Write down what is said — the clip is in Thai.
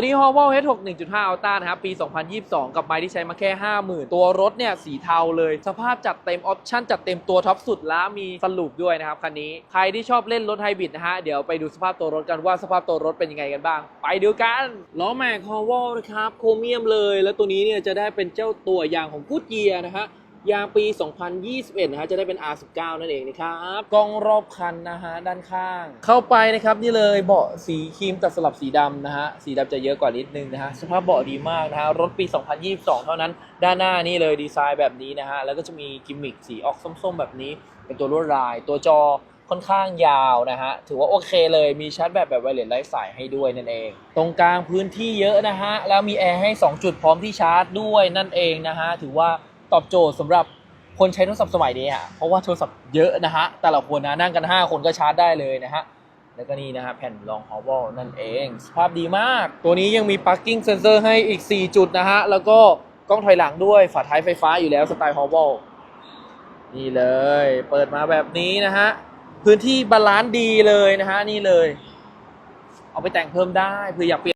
ตัวนี้ h o v e H6 1.5 Ultra นะครับ ปี 2022 กับไม้ที่ใช้มาแค่ 50,000 ตัวรถเนี่ย สีเทาเลย สภาพจัดเต็ม ออปชั่นจัดเต็มตัวท็อปสุดและมีสลูปด้วยนะครับ คันนี้ ใครที่ชอบเล่นรถไฮบริดนะฮะ เดี๋ยวไปดูสภาพตัวรถกันว่าสภาพตัวรถเป็นยังไงกันบ้าง ไปดูกัน ล้อแม็ก h o v e นะครับ โครเมียมเลย แล้วตัวนี้เนี่ยจะได้เป็นเจ้าตัวอย่างของกูดเยียนะฮะ ยางปี 2021 นะฮะ จะได้เป็น R19 นั่นเองนะครับ กล้องรอบคันนะฮะ ด้านข้าง เข้าไปนะครับ นี่เลยเบาะสีครีมตัดสลับสีดำนะฮะ สีดำจะเยอะกว่านิดนึงนะฮะ สภาพเบาะดีมากนะฮะ รถปี 2022 เท่านั้น ด้านหน้านี่เลยดีไซน์แบบนี้นะฮะ แล้วก็จะมีกิมมิคสีออกส้ม ๆ แบบนี้ เป็นตัวลวดลาย ตัวจอค่อนข้างยาวนะฮะ ถือว่าโอเคเลย มีชาร์จแบตแบบไวเลสไร้สายให้ด้วยนั่นเอง ตรงกลางพื้นที่เยอะนะฮะ แล้วมีแอร์ให้ 2 จุดพร้อมที่ชาร์จด้วยนั่นเองนะฮะ ถือว่า ตอบโจทย์สำหรับคนใช้โทรศัพท์สมัยนี้อะเพราะว่าโทรศัพท์เยอะนะฮะแต่ละคนนะนั่งกัน 5 คนก็ชาร์จได้เลยนะฮะแล้วก็นี่นะฮะแผ่นรองฮอ v ว l นั่นเองสภาพดีมาก ตัวนี้ยังมี parking sensor ให้อีก 4 จุดนะฮะแล้วก็กล้องถอยหลังด้วยฝาท้ายไฟฟ้าอยู่แล้วสไตล์ฮอ v ว l นี่เลย เปิดมาแบบนี้นะฮะพื้นที่บาลานซ์ดีเลยนะฮะนี่เลย เอาไปแต่งเพิ่มได้เพื่ออยากเปลี่ยน